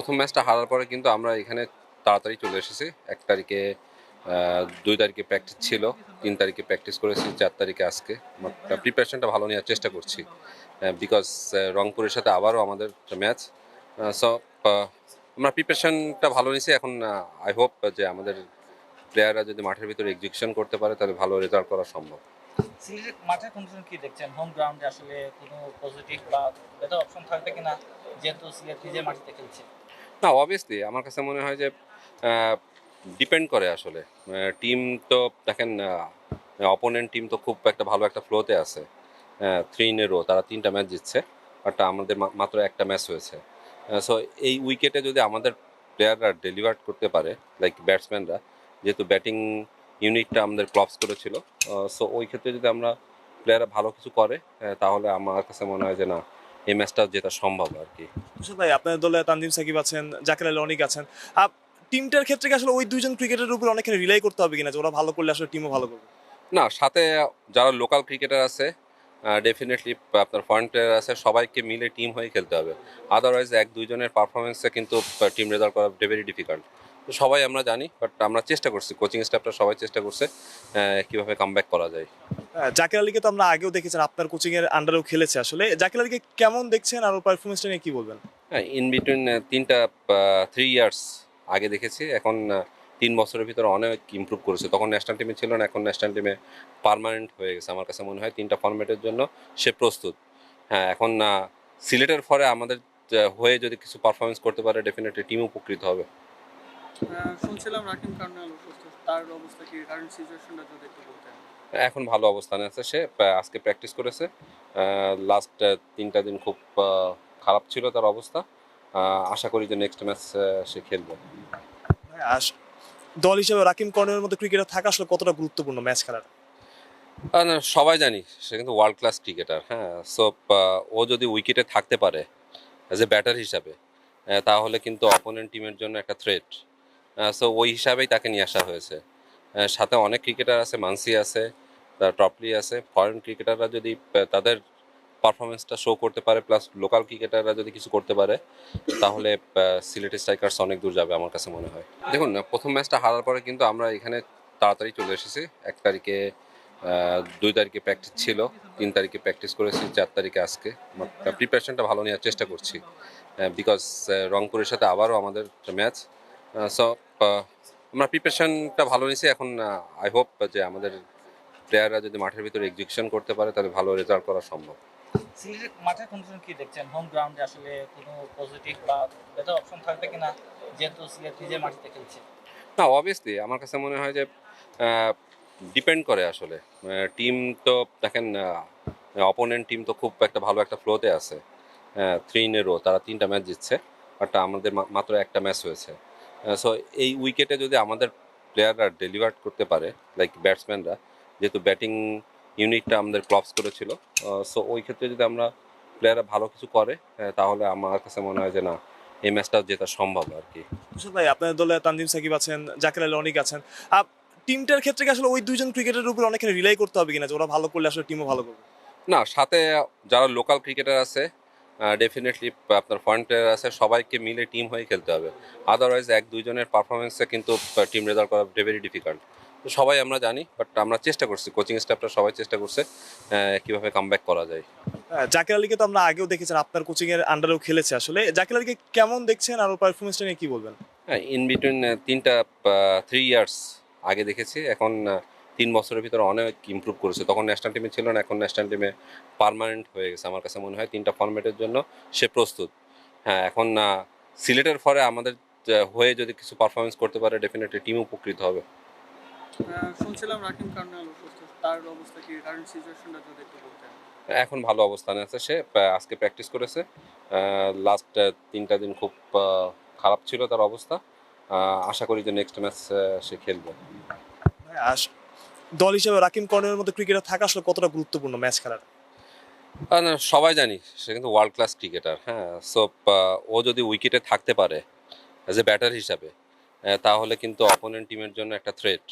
প্রথম ম্যাচটা হারার পরে কিন্তু আমরা এখানে তাড়াতাড়ি চলে এসেছি। এক তারিখে দুই তারিখে প্র্যাকটিস ছিল, তিন তারিখে প্র্যাকটিস করেছি, চার তারিখে আজকে। প্রিপারেশনটা ভালো নেওয়ার চেষ্টা করছি বিকজ রংপুরের সাথে আবারও আমাদের ম্যাচ সো আমরা প্রিপারেশনটা ভালো নিয়েছি। এখন আই হোপ যে আমাদের প্লেয়াররা যদি মাঠের ভিতরে এক্সিকিউশন করতে পারে, তাহলে ভালো রেজাল্ট করা সম্ভব। সিলেটের মাঠের কন্ডিশন কি দেখছেন? হোম গ্রাউন্ডে আসলে কোনো পজিটিভ বা বেটার অপশন থাকবে কিনা? যেহেতু সিলেট নিজের মাটিতে খেলছে। না অবভিয়াসলি আমার কাছে মনে হয় যে ডিপেন্ড করে আসলে। টিম তো দেখেন অপোনেন্ট টিম তো খুব একটা ভালো একটা ফ্লোতে আছে। থ্রি ইন তারা তিনটা ম্যাচ জিতছে বাট আমাদের মাত্র একটা ম্যাচ হয়েছে। সো এই উইকেটে যদি আমাদের প্লেয়াররা ডেলিভার করতে পারে লাইক ব্যাটসম্যানরা যেহেতু ব্যাটিং ইউনিটটা আমাদের ক্লপস করেছিল সো ওই ক্ষেত্রে যদি আমরা প্লেয়াররা ভালো কিছু করে তাহলে আমার কাছে মনে হয় যে না এই ম্যাচটা জেতা সম্ভব আর কি। তুষার ভাই আপনাদের দলে তানজিম সাকিব আছেন জাকির আলী অনেক আছেন। টিমটার ক্ষেত্রে কি আসলে ওই দুইজন ক্রিকেটারের উপর অনেকখানি রিলাই করতে হবে কিনা যে ওরা ভালো করলে আসলে টিমও ভালো করবে? না সাথে যারা লোকাল ক্রিকেটার আছে ডেফিনেটলি আপনার ফরেন প্লেয়ার আছে সবাইকে মিলে টিম হয়ে খেলতে হবে। আদারওয়াইজ এক দুইজনের পারফরমেন্সে কিন্তু টিম রেজাল্ট করা ভেরি ডিফিকাল্ট তো সবাই আমরা জানি বাট আমরা চেষ্টা করছি কোচিং স্টাফটা সবাই চেষ্টা করছে কীভাবে কামব্যাক করা যায়। হ্যাঁ, জাকির আলীকে তো আমরা আগেও দেখেছেন আপনার কোচিং এর আন্ডারেও খেলেছে আসলে। জাকির আলীকে কেমন দেখছেন আর ওর পারফরমেন্সটা নিয়ে কি বলবেন? হ্যাঁ ইন বিটুইন তিনটা থ্রি ইয়ার্স আগে দেখেছি এখন তিন বছরের ভিতরে অনেক ইমপ্রুভ করেছে। তখন ন্যাশনাল টিমে ছিল না এখন ন্যাশনাল টিমে পার্মানেন্ট হয়ে গেছে। আমার কাছে মনে হয় তিনটা ফর্মেটের জন্য সে প্রস্তুত। হ্যাঁ এখন সিলেটের ফরে আমাদের হয়ে যদি কিছু পারফরমেন্স করতে পারে ডেফিনেটলি টিম উপকৃত হবে। শুনছিলাম রাকিম কার্নাল অসুস্থ। তার অবস্থা কি? কারেন্ট সিচুয়েশনটা যদি একটু বলতেন। এখন ভালো অবস্থানে আছে সে। আজকে প্র্যাকটিস করেছে। লাস্ট তিনটা দিন খুব খারাপ ছিল তার অবস্থা। আশা করি যে নেক্সট ম্যাচ সে খেলবে। দল হিসেবে রাকিম কর্নের মতো ক্রিকেটার থাকা আসলে কতটা গুরুত্বপূর্ণ ম্যাচ খেলার? না, সবাই জানি সে কিন্তু ওয়ার্ল্ড ক্লাস ক্রিকেটার হ্যাঁ? সো ও যদি উইকেটে থাকতে পারে অ্যাজ এ ব্যাটার হিসাবে তাহলে কিন্তু অপোনেন্ট টিমের জন্য একটা থ্রেট সো ওই হিসাবেই তাকে নিয়ে আসা হয়েছে। সাথে অনেক ক্রিকেটার আছে মানসি আছে টপলি আছে। ফরেন ক্রিকেটাররা যদি তাদের পারফরমেন্সটা শো করতে পারে প্লাস লোকাল ক্রিকেটাররা যদি কিছু করতে পারে, তাহলে সিলেটি স্ট্রাইকার্স অনেক দূর যাবে আমার কাছে মনে হয়। দেখুন, প্রথম ম্যাচটা হারার পরে কিন্তু আমরা এখানে তাড়াতাড়ি চলে এসেছি। এক তারিখে দুই তারিখে প্র্যাকটিস ছিল, তিন তারিখে প্র্যাকটিস করেছি, চার তারিখে আজকে। প্রিপারেশনটা ভালো নেওয়ার চেষ্টা করছি বিকজ রংপুরের সাথে আবারও আমাদের ম্যাচ সো আমরা প্রিপারেশনটা ভালো নিয়েছি। এখন আই হোপ যে আমাদের প্লেয়াররা যদি মাঠের ভিতরে এক্সিকিউশন করতে পারে, তাহলে ভালো রেজাল্ট করা সম্ভব। সিলেটের মাঠের কন্ডিশন কি দেখছেন? হোম গ্রাউন্ডে আসলে কোনো পজিটিভ বা বেটার অপশন থাকবে কিনা? যেহেতু সিলেট নিজের মাটিতে খেলছে। না অবভিয়াসলি আমার কাছে মনে হয় যে ডিপেন্ড করে আসলে। টিম তো দেখেন অপোনেন্ট টিম তো খুব একটা ভালো একটা ফ্লোতে আছে। থ্রি ইন রো তারা তিনটা ম্যাচ জিতছে বাট আমাদের মাত্র একটা ম্যাচ হয়েছে। সো এই উইকেটে যদি আমাদের প্লেয়াররা ডেলিভার করতে পারে লাইক ব্যাটসম্যানরা যেহেতু ব্যাটিং ইউনিটটা আমাদের ক্লপস করেছিল। সো ওই ক্ষেত্রে যদি আমরা প্লেয়াররা ভালো কিছু করে তাহলে আমার কাছে মনে হয় যে না এই ম্যাচটা জেতা সম্ভব আর কি। তুষার ভাই আপনাদের দলে তানজিম সাকিব আছেন জাকির আলী অনেক আছেন। টিমটার ক্ষেত্রে কি আসলে ওই দুইজন ক্রিকেটের উপর অনেকখানি রিলাই করতে হবে কিনা যে ওরা ভালো করলে আসলে টিমও ভালো করবে? না সাথে যারা লোকাল ক্রিকেটার আছে ডেফিনেটলি আপনার ফরেন প্লেয়ার আছে সবাইকে মিলে টিম হয়ে খেলতে হবে। আদারওয়াইজ এক দুইজনের পারফরমেন্সে কিন্তু টিম রেজাল্ট করা ভেরি ডিফিকাল্ট সবাই আমরা জানি বাট আমরা চেষ্টা করছি কোচিং স্টাফটা সবাই চেষ্টা করছে কীভাবে কামব্যাক করা যায়। জাকির আলীকে তো আমরা আগেও দেখেছেন আপনার কোচিং এর আন্ডারেও খেলেছে আসলে। জাকির আলীকে কেমন দেখছেন আর ওর পারফরমেন্সটা নিয়ে কি বলবেন? হ্যাঁ ইন বিটুইন তিনটা থ্রি ইয়ার্স আগে দেখেছি এখন তিন বছরের ভিতরে অনেক ইমপ্রুভ করেছে। তখন ন্যাশনাল টিমে ছিল না এখন ন্যাশনাল টিমে পার্মানেন্ট হয়ে গেছে আমার কাছে মনে হয় তিনটা ফর্মেটের জন্য সে প্রস্তুত। হ্যাঁ এখন সিলেটের ফরে আমাদের হয়ে যদি কিছু পারফরমেন্স করতে পারে ডেফিনেটলি টিম উপকৃত হবে। শুনছিলাম রাকিম কার্নাল অসুস্থ তার অবস্থা কি? কারেন্ট সিচুয়েশনটা যদি একটু বলতেন। এখন ভালো অবস্থানে আছে সে আজকে প্র্যাকটিস করেছে। লাস্ট তিনটা দিন খুব খারাপ ছিল তার অবস্থা। আশা করি যে নেক্সট ম্যাচ সে খেলবে। আস- দল হিসেবে রাকিম কর্নের মতো ক্রিকেটার থাকা আসলে কতটা গুরুত্বপূর্ণ ম্যাচ খেলার? না, সবাই জানি সে কিন্তু ওয়ার্ল্ড ক্লাস ক্রিকেটার হ্যাঁ। সো ও যদি উইকেটে থাকতে পারে অ্যাজ এ ব্যাটার হিসাবে তাহলে কিন্তু অপোনেন্ট টিমের জন্য একটা থ্রেট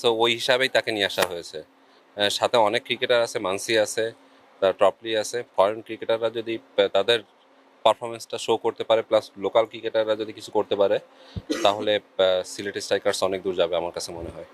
সো ওই হিসাবেই তাকে নিয়ে আসা হয়েছে। সাথে অনেক ক্রিকেটার আছে মানসি আছে, তার টপলি আছে। ফরেন ক্রিকেটাররা যদি তাদের পারফরমেন্সটা শো করতে পারে প্লাস লোকাল ক্রিকেটাররা যদি কিছু করতে পারে, তাহলে সিলেটি স্ট্রাইকার্স অনেক দূর যাবে আমার কাছে মনে হয়।